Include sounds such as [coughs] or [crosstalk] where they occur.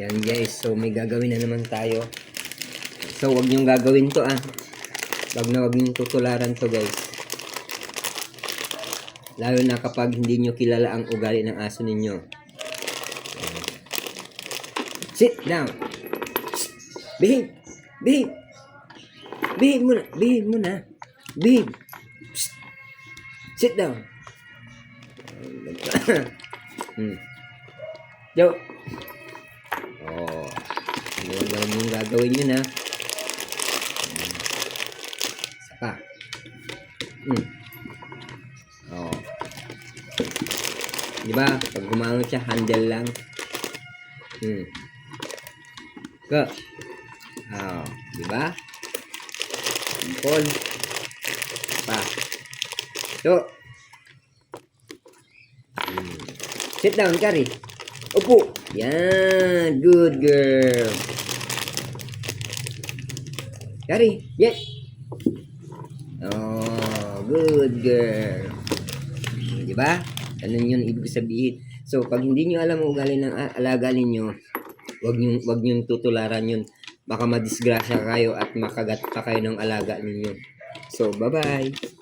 Yan guys, so may gagawin na naman tayo. So wag niyong gagawin to ah. Wag na wag niyong tutularan to guys. Lalo na kapag hindi niyo kilala ang ugali ng aso ninyo. Sit down. Behave. Behave. Behave muna. Behave muna. Behave. Psst. Sit down. [coughs] hmm. Yo. Ano ang gawin yung gagawin yun ha? Isa pa. Hmm. Oh. Di ba? Pag gumangon siya, handle lang. Hmm. Go. Oh. Di ba? Simple. Pa. So. Hmm. Sit down, Kari. Upo. Yan. Good girl. Kari. Yes. Oh, good girl. Di ba? Ganun yun ibig sabihin. So, pag hindi nyo alam ang ugali ng alaga ninyo, wag nyo, wag nyo tutularan yun. Baka madisgrasya kayo at makagat pa kayo ng alaga ninyo. So, bye-bye.